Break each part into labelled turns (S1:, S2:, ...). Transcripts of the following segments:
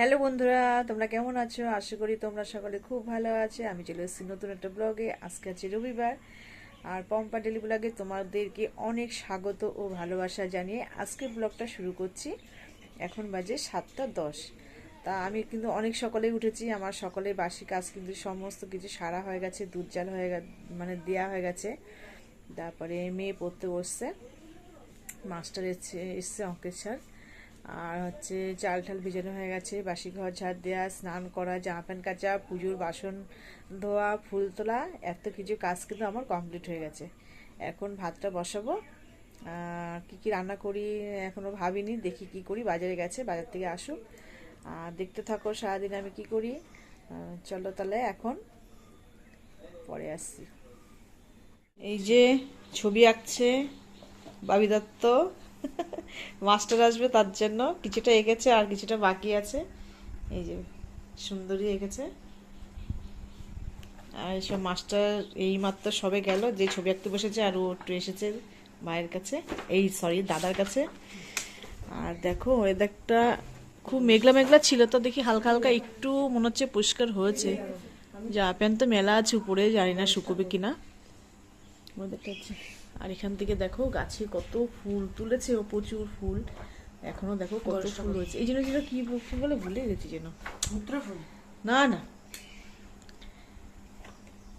S1: Hello বন্ধুরা, তোমরা কেমন আছো? আশা করি তোমরা সকলে খুব ভালো আছে। আমি চলে এসেছি নতুন একটা ব্লগে। আজকে আছে রবিবার। আর পম্পা ডেলি ব্লগে তোমাদেরকে অনেক স্বাগত ও ভালোবাসা জানিয়ে আজকে ব্লগটা শুরু করছি। এখন বাজে সাতটা দশ। তা আমি কিন্তু অনেক সকালেই উঠেছি। আমার সকালে বাসি কাজ কিন্তু সমস্ত কিছু সারা হয়ে গেছে, দুধ জাল হয়ে গেছে মানে দেওয়া হয়ে গেছে। তারপরে মেয়ে পড়তে বসছে। মাস্টার এসছে এসছে অঙ্কের স্যার। আর হচ্ছে চাল ঠাল ভিজানো হয়ে গেছে, বাসি ঘর, ঝাড় দেওয়া স্নান করা, জামা প্যান্ট কাচা, পুজোর বাসন ধোয়া, ফুল তোলা, এত কিছু কাজ কিন্তু আমার কমপ্লিট হয়ে গেছে। এখন ভাতটা বসাবো। কি কি রান্না করি এখনও ভাবিনি, দেখি কি করি, বাজারে গেছে, বাজার থেকে আসুক। আর দেখতে থাকো সারাদিন আমি কি করি। চলো তাহলে এখন পরে আসছি। এই যে ছবি আঁকছে বাবি দত্ত মাস্টার আসবে তার জন্য। কিছুটা এঁকেছে আর কিছুটা বাকি আছে। এই যে, সুন্দরী এঁকেছে। আর এসব মাস্টার এই মাত্র সবে গেল। যে ছবি আঁকতে বসেছে আর ও একটু এসেছে মায়ের কাছে। এই সরি দাদার কাছে। আর দেখো, ওয়েদারটা খুব মেঘলা মেঘলা ছিল তো দেখি হালকা হালকা একটু মনে হচ্ছে পরিষ্কার হয়েছে। জামা প্যান্ট তো মেলা আছে, উপরে জানি না শুকোবে কিনা। ওয়েদারটা হচ্ছে আর এখান থেকে দেখো গাছে কত ফুল তুলেছে ও প্রচুর ফুল। এখনও দেখো কত ফুল হয়েছে। এই জন্য কি ফুল বলে ভুলে গেছি যেন। না না।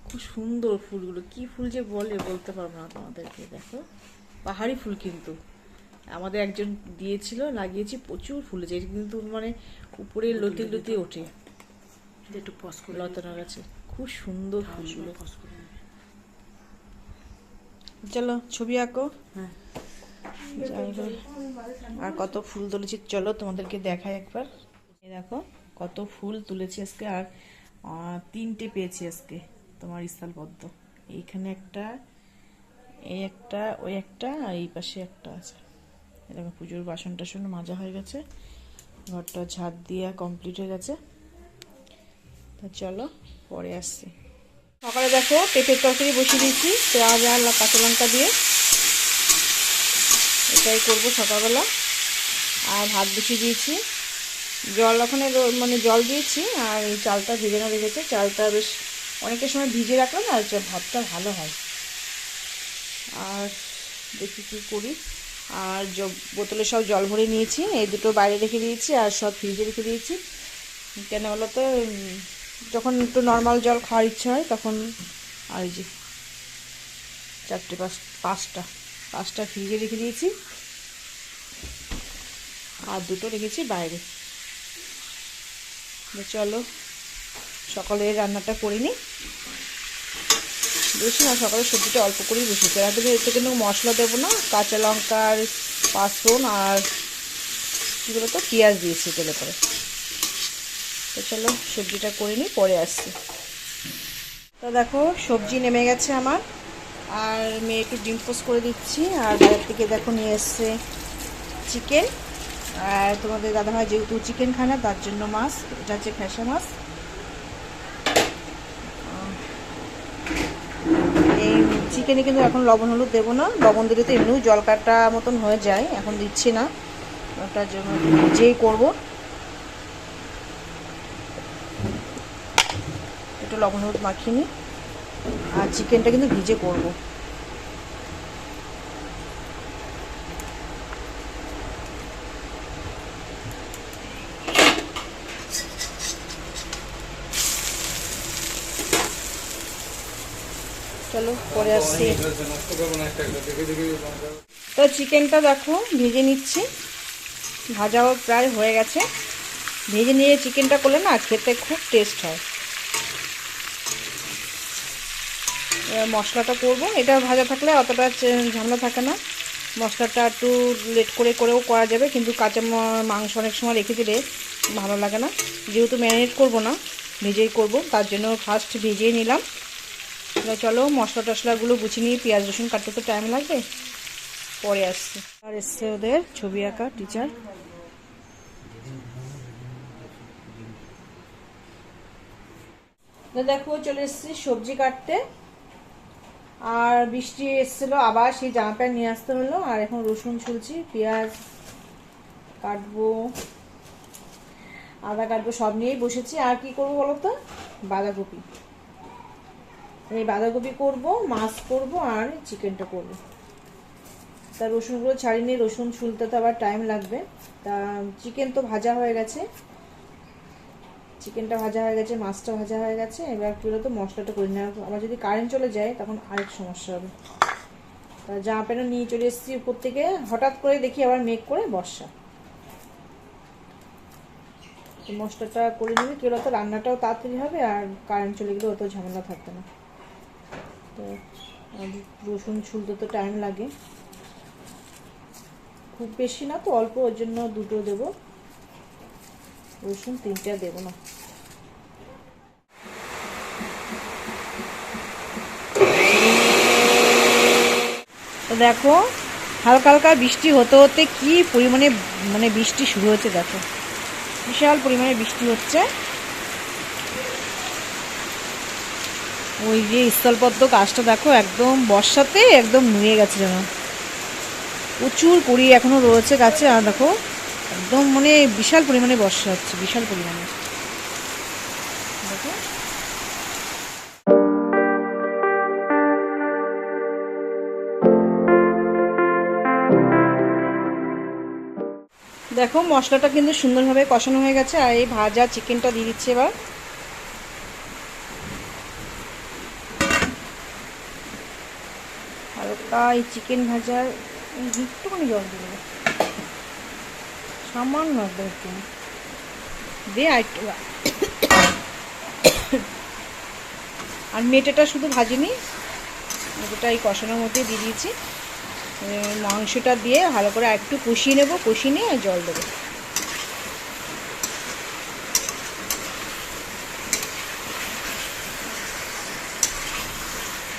S1: খুব সুন্দর ফুলগুলো। কি ফুল যে বলে বলতে পারব না তোমাদেরকে দেখো। পাহাড়ি ফুল কিন্তু। আমাদের একজন দিয়েছিল লাগিয়েছি প্রচুর ফুল হয়েছে। এটা কিন্তু মানে উপরে লতি লতি ওঠে।
S2: একটু
S1: লতানো গাছে। খুব সুন্দর ফুলগুলো।
S2: পজ করে
S1: চলো ছবি আঁকো।
S2: হ্যাঁ।
S1: যাই আর কত ফুল তুলেছি চলো তোমাদেরকে দেখাই একবার। দেখো কত ফুল তুলেছি আজকে আর তিনটে পেয়েছি আজকে তোমার ইস্তাল পদ্ম এইখানে একটা এই একটা ওই একটা আর এই পাশে একটা আছে। দেখো পুজোর বাসন টাসন মাজা হয়ে গেছে ঘরটা ঝাড় দিয়ে কমপ্লিট হয়ে গেছে। তা চলো পরে আসছি। সকালে দেখো পেঁপের তরকারি বসিয়ে দিয়েছি, পেঁয়াজ আর কাঁচা লঙ্কা দিয়ে। এটাই করব সকালবেলা। আর ভাত বসিয়ে দিয়েছি। জল ওখানে মানে জল দিয়েছি, আর এই চালটা ভিজানো রেখেছে। চালটা বেশ অনেকটা সময় ভিজে রাখলাম আর ভাতটা ভালো হয়। আর দেখি কী করি। আর বোতলে সব জল ভরে নিয়েছি, এই দুটো বাইরে রেখে দিয়েছি, আর সব ফ্রিজে রেখে দিয়েছি। কেন বলো তো যখন একটু নর্মাল জল খাওয়ার ইচ্ছা হয়, তখন আর যে চারটে পাঁচ, পাঁচটা পাঁচটা ফ্রিজে রেখে দিয়েছি। আর দুটো রেখেছি বাইরে। চলো সকালে রান্নাটা করে নিই। বেশি না সকালে সবজিটা অল্প করেই বসেছি। আর এতে কিন্তু মশলা দেবো না, কাঁচা লঙ্কার পাঁচফোড়ন আর কী বলতো, পেঁয়াজ দিয়েছি তেলে করে। তো চলো সবজিটা করে নিই, পরে আসছি। তো দেখো, সবজি নেমে গেছে আমার। আর মেয়েকে ডিম পোস্ট করে দিচ্ছি। আর বাইরের থেকে দেখো নিয়ে এসছে চিকেন। আর তোমাদের দাদা ভাই যেহেতু চিকেন খায় না, তার জন্য মাছ। এটা হচ্ছে ফ্যাসা মাছ। এই চিকেনে কিন্তু এখন লবণ হলুদ দেবো না। লবণ দিলে তো এমনিও জল কাটা মতন হয়ে যায়। এখন দিচ্ছি না। ওটার জন্য যেই করব। একটু লবণ হলুদ মাখিয়ে নিই আর চিকেনটা কিন্তু ভিজে করব। চলো, পরে আসছি। তো চিকেনটা দেখো, ভেজে নিচ্ছি। ভাজাও প্রায় হয়ে গেছে। ভেজে নিয়ে চিকেনটা করলে না খেতে খুব টেস্ট হয় এবার মশলাটা করব। এটা ভাজা থাকলে অতটা ঝামেলা থাকে না। মশলাটা একটু লেট করে করেও করা যাবে, কিন্তু কাঁচা মাংস অনেক সময় রেখে দিলে ভালো লাগে না। যেহেতু ম্যারিনেট করব না, ভেজেই করব, তার জন্য ফার্স্ট ভিজিয়ে নিলাম। চলো মশলা টশলাগুলো গুছিয়ে নিয়ে পেঁয়াজ, রসুন কাটতে তো টাইম লাগবে। পরে আসছে। আর এসছে ওদের ছবি আঁকা টিচার দেখো, চলে এসেছি সবজি কাটতে। আর বৃষ্টি এসেছিল, আবার সেই জামা প্যান্ট নিয়ে আসতে হলো, আর এখন রসুন ছুলছি, পেঁয়াজ কাটবো, আদা কাটবো, সব নিয়েই বসেছি। আর কি করব বলো তো? বাঁধাকপি। এই বাঁধাকপি করব, মাছ করব, আর চিকেনটা করব। তা রসুনগুলো ছাড়িয়ে নিয়ে রসুন ছুলতে তো আবার টাইম লাগবে। তা চিকেন তো ভাজা হয়ে গেছে। চিকেনটা ভাজা হয়ে গেছে, মাছটা ভাজা হয়ে গেছে, এবার কি তো মশলাটা করে নেওয়া আবার যদি কারেন্ট চলে যায়, তখন আরেক সমস্যা হবে। তা জামা প্যান্ট নিয়ে চলে এসেছি উপর থেকে। হঠাৎ করে দেখি আবার মেঘ করে বর্ষা। তো মশলাটা করে নিলে কি বলতো, রান্নাটাও তাড়াতাড়ি হবে আর কারেন্ট চলে গেলে অত ঝামেলা থাকবে না। তো রসুন ছুলতে তো টাইম লাগে। খুব বেশি না তো, অল্প, ওর জন্য দুটো দেবো। রসুন তিনটা দেবো না। তো দেখো, হালকা হালকা বৃষ্টি হতে হতে কি পরিমাণে মানে বৃষ্টি শুরু হচ্ছে দেখো। বিশাল পরিমাণে বৃষ্টি হচ্ছে। ওই যে স্থলপদ্ম গাছটা দেখো, একদম বর্ষাতে একদম নুয়ে গেছে যেন। প্রচুর কুড়ি এখনও রয়েছে গাছে, আর দেখো একদম মানে বিশাল পরিমাণে বর্ষা হচ্ছে, বিশাল পরিমাণে। দেখো, মশলাটা কিন্তু সুন্দরভাবে কষানো হয়ে গেছে, আর এই ভাজা চিকেনটা দিয়ে দিচ্ছে এবার। হালকা এই চিকেন ভাজার একটুখানি জল দিয়ে সামান্য একদম একটু দে আর একটু আর মেটেটা শুধু ভাজিনি মেটেটা এই কষানোর মধ্যে দিয়ে দিয়েছি। মাংসটা দিয়ে ভালো করে একটু কষিয়ে নেব, কষিয়ে নিয়ে জল দেবো।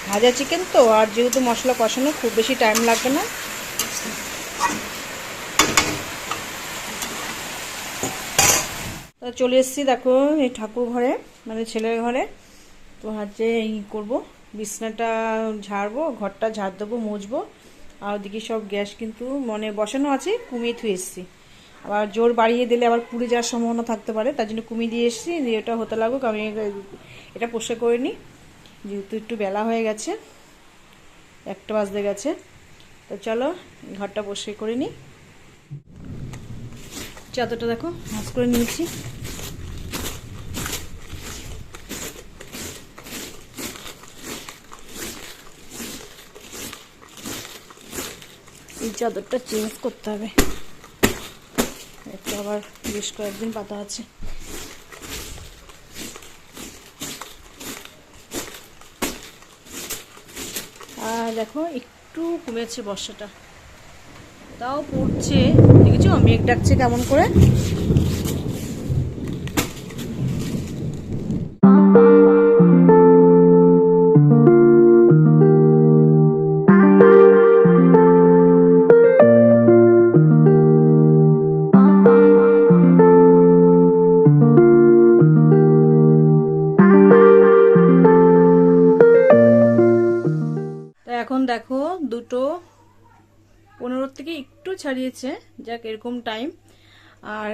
S1: ভাজা চিকেন তো, আর যেহেতু মশলা কষানো, খুব বেশি টাইম লাগবে না। চলে এসেছি, দেখো, এই ঠাকুর ঘরে মানে ছেলের ঘরে। তো হচ্ছে এই করব, বিছনাটা ঝাড়বো, ঘরটা ঝাড় দেবো, মুছবো। আর ওদিকে সব গ্যাস কিন্তু মানে বসানো আছে, কুমিয়ে থুয়ে এসেছি। আবার জোর বাড়িয়ে দিলে আবার পুড়ে যাওয়ার সম্ভাবনা থাকতে পারে, তার জন্য কমিয়ে দিয়ে এসেছি, দিয়ে এটা হতে লাগুক, আমি এটা পোষে করে নিই যেহেতু একটু বেলা হয়ে গেছে, একটা বাজতে গেছে। তো চলো, ঘরটা পরিষ্কার করে নিই। চাদরটা দেখো, ভাজ করে নিয়েছি। চাদরটা চেঞ্জ করতে হবে। একটু আবার বেশ কয়েকদিন পাতা আছে। আর দেখো, একটু কমেছে বর্ষাটা। তাও পড়ছে। দেখেছ? মেঘ ডাকছে কেমন করে? ছাড়িয়েছে যাক, এরকম টাইম আর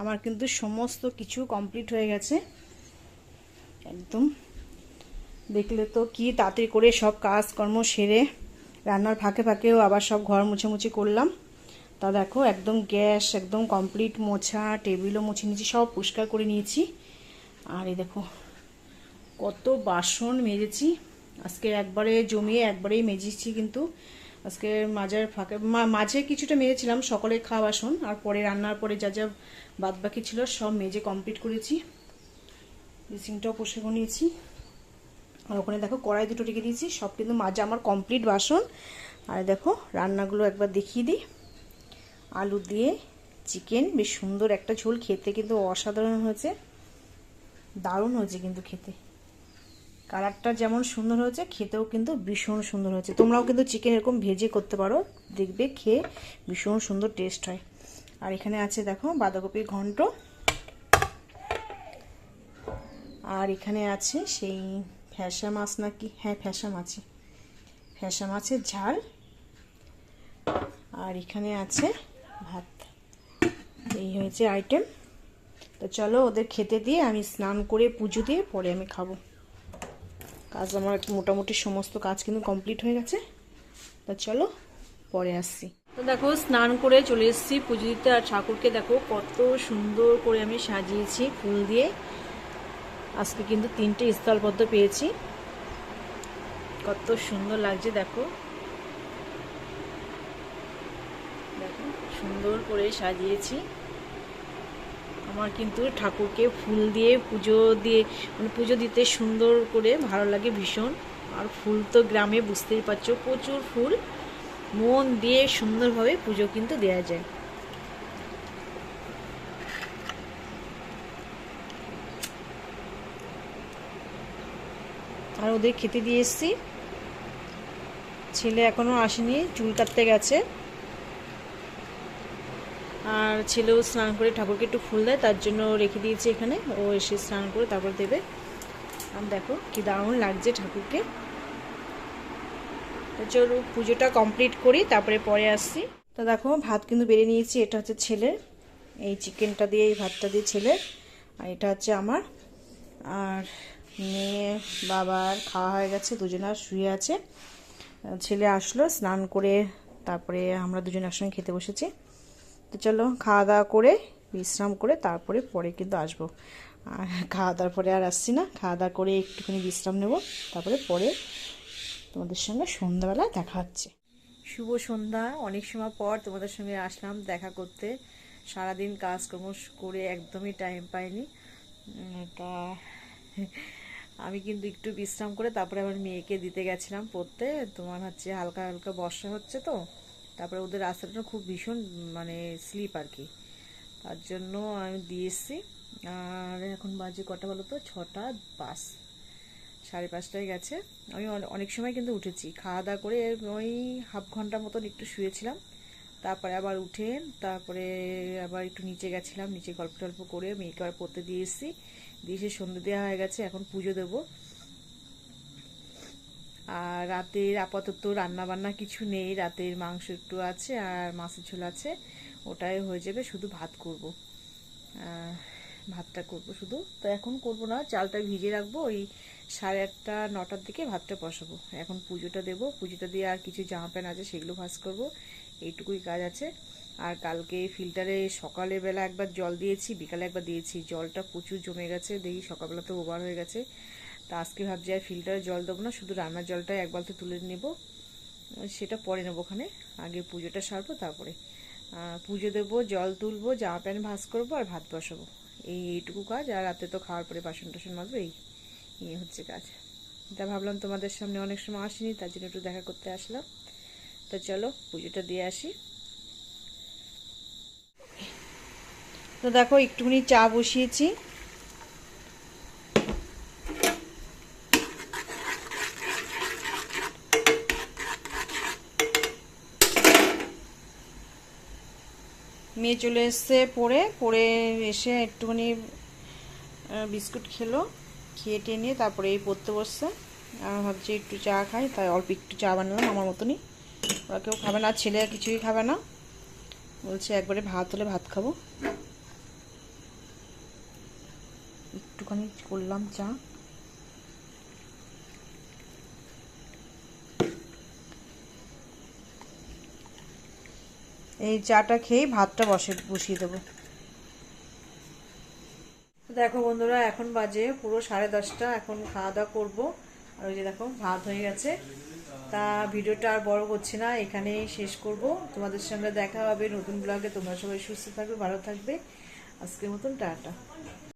S1: আমার কিন্তু সমস্ত কিছু কমপ্লিট হয়ে গেছে। একদম। দেখলে তো কি তাড়াতাড়ি করে সব কাজকর্ম সেরে রান্নার ফাঁকে ফাঁকেও আবার সব ঘর মুছামুছি করলাম। তা দেখো, একদম গ্যাস, একদম কমপ্লিট মোছা টেবিলও মুছে নিয়েছি, সব পরিষ্কার করে নিয়েছি। আর এই দেখো, কত বাসন মেজেছি। আজকে একবারে জমিয়ে একবারেই মেজেছি কিন্তু। আজকে মাঝের ফাঁকে মাঝে কিছুটা মেজেছিলাম সকলে খাওয়া বাসন আর পরে রান্নার পরে যা যা বাদ বাকি ছিল সব মেজে কমপ্লিট করেছি। ড্রেসিংটাও পোষে নিয়েছি। আর ওখানে দেখো কড়াই দুটো রেখে দিয়েছি, সব কিন্তু মাঝে আমার কমপ্লিট বাসন। আর দেখো রান্নাগুলো একবার দেখিয়ে দিই। আলু দিয়ে চিকেন বেশ সুন্দর একটা ঝোল, খেতে কিন্তু অসাধারণ হয়েছে। দারুণ হয়েছে কিন্তু খেতে। কালারটা যেমন সুন্দর হয়েছে, খেতেও কিন্তু ভীষণ সুন্দর হয়েছে। তোমরাও কিন্তু চিকেন এরকম ভেজে করতে পারো, দেখবে খেয়ে ভীষণ সুন্দর টেস্ট হয়। আর এখানে আছে দেখো বাঁধাকপির ঘন্ট। আর এখানে আছে সেই ফ্যাসা মাছ নাকি? হ্যাঁ ফ্যাসা মাছই। ফ্যাসা মাছের ঝাল। আর এখানে আছে ভাত। এই হয়েছে আইটেম তো চলো ওদের খেতে দিয়ে আমি স্নান করে পুজো দিয়ে পরে আমি খাব। কাজ আমার মোটামুটি সমস্ত কাজ কিন্তু কমপ্লিট হয়ে গেছে। তা চলো, পরে আসছি। তো দেখো, স্নান করে চলে এসেছি পুজো দিতে আর ঠাকুরকে দেখো কত সুন্দর করে আমি সাজিয়েছি ফুল দিয়ে। আজকে কিন্তু তিনটে স্থলপদ্ম পেয়েছি। কত সুন্দর লাগছে, দেখো। দেখো, সুন্দর করে সাজিয়েছি। আমার কিন্তু ঠাকুরকে ফুল দিয়ে পুজো দিয়ে মানে পুজো দিতে সুন্দর করে ভালো লাগে ভীষণ। আর ফুল তো গ্রামে বুঝতেই পারছ, প্রচুর ফুল। মন দিয়ে সুন্দরভাবে পুজো কিন্তু দেওয়া যায়। আর ওদের খেতে দিয়ে এসছি। ছেলে এখনও আসেনি, চুল কাটতে গেছে। আর ছেলেও স্নান করে ঠাকুরকে একটু ফুল দেয়, তার জন্য রেখে দিয়েছি এখানে। ও এসে স্নান করে তারপর দেবে। আর দেখো কি দারুণ লাগছে ঠাকুরকে। চলো পুজোটা কমপ্লিট করি, তারপরে পরে আসছি। তো দেখো ভাত কিন্তু বেড়ে নিয়েছি, এটা হচ্ছে ছেলের। এই চিকেনটা দিয়ে, এই ভাতটা দিয়ে ছেলের। আর এটা হচ্ছে আমার। আর মেয়ে বাবার খাওয়া হয়ে গেছে দুজনার শুয়ে আছে। ছেলে আসলো, স্নান করে তারপরে আমরা দুজন একসঙ্গে খেতে বসেছি। তো চলো খাওয়া দাওয়া করে, বিশ্রাম করে তারপরে পরে কিন্তু আসব। আর খাওয়া দাওয়ার পরে আর আসছি না খাওয়া দাওয়া করে একটুখানি বিশ্রাম নেব, তারপরে পরে তোমাদের সঙ্গে সন্ধ্যাবেলা দেখা হচ্ছে। শুভ সন্ধ্যা, অনেক সময় পর তোমাদের সঙ্গে আসলাম দেখা করতে। সারাদিন কাজকর্ম করে একদমই টাইম পাইনি। তা আমি কিন্তু একটু বিশ্রাম করে তারপরে আমার মেয়েকে দিতে গেছিলাম পড়তে। তোমার হচ্ছে হালকা হালকা বর্ষা হচ্ছে তো তারপরে ওদের রাস্তাটা খুব ভীষণ মানে স্লিপ আর কি তার জন্য আমি দিয়ে এসেছি। আর এখন বাজে কটা বলো তো? ছটা বাস, সাড়ে পাঁচটায় গেছে। আমি অনেক সময় কিন্তু উঠেছি। খাওয়া দাওয়া করে ওই হাফ ঘণ্টা মতন একটু শুয়েছিলাম। তারপরে আবার উঠে, তারপরে আবার একটু নিচে গেছিলাম। নিচে গল্প টল্প করে মেয়েকে আবার পড়তে দিয়ে এসেছি। দিয়ে এসে সন্ধ্যে দেওয়া হয়ে গেছে। এখন পুজো দেবো। আর রাতের আপাতত রান্না বান্না কিছু নেই, রাতের মাংস একটু আছে আর মাছের ঝোল আছে, ওটাই হয়ে যাবে, শুধু ভাত করব। ভাতটা করব শুধু। তো এখন করব না, চালটা ভিজে রাখব, ওই সাড়ে আটটা, নটার দিকে ভাতটা বসাবো। এখন পুজোটা দেব, পুজোটা দিয়ে আর কিছু জামা প্যান্ট আছে সেগুলো ভাস করব, এইটুকুই কাজ আছে। আর কালকে ফিল্টারে সকালে বেলা একবার জল দিয়েছি, বিকালে একবার দিয়েছি, জলটা প্রচুর জমে গেছে, দেখি সকালবেলা তো ওভার হয়ে গেছে। তা আজকে ভাবছি আর ফিল্টারে জল দেবো না, শুধু রান্নার জলটাই এক বালতি তুলে নেব। সেটা পরে নেব ওখানে, আগে পুজোটা সারবো, তারপরে পুজো দেবো, জল তুলবো জামা প্যান্ট ভাস করব আর ভাত বসাবো। এই এইটুকু কাজ, আর রাতে তো খাওয়ার পরে বাসন টাসন মাজবো, এই এই হচ্ছে কাজ। তা ভাবলাম তোমাদের সামনে অনেক সময় আসিনি, তার জন্য একটু দেখা করতে আসলাম। তো চলো, পুজোটা দিয়ে আসি। তো দেখো, একটুখানি চা বসিয়েছি। মেয়ে চলে এসছে পড়ে পড়ে এসে একটুখানি বিস্কুট খেলো, খেয়ে টেয়ে নিয়ে তারপরে এই পড়তে বসছে। আর ভাবছি একটু চা খাই, তাই অল্প একটু চা বানালাম আমার মতনই। ওরা কেউ খাবে না, ছেলে কিছুই খাবে না। বলছে একবারে ভাত হলে ভাত খাব। একটুখানি করলাম চা। এই চাটা খেয়ে ভাতটা বসে, বসিয়ে দেবো। দেখো বন্ধুরা, এখন বাজে পুরো সাড়ে দশটা, এখন খাওয়া দাওয়া করব। আর ওই যে দেখো, ভাত হয়ে গেছে। তা ভিডিওটা আর বড় করছি না, এখানেই শেষ করব। তোমাদের সঙ্গে দেখা হবে নতুন ব্লগে তোমরা সবাই সুস্থ থাকবে, ভালো থাকবে। আজকের মতন টাটা।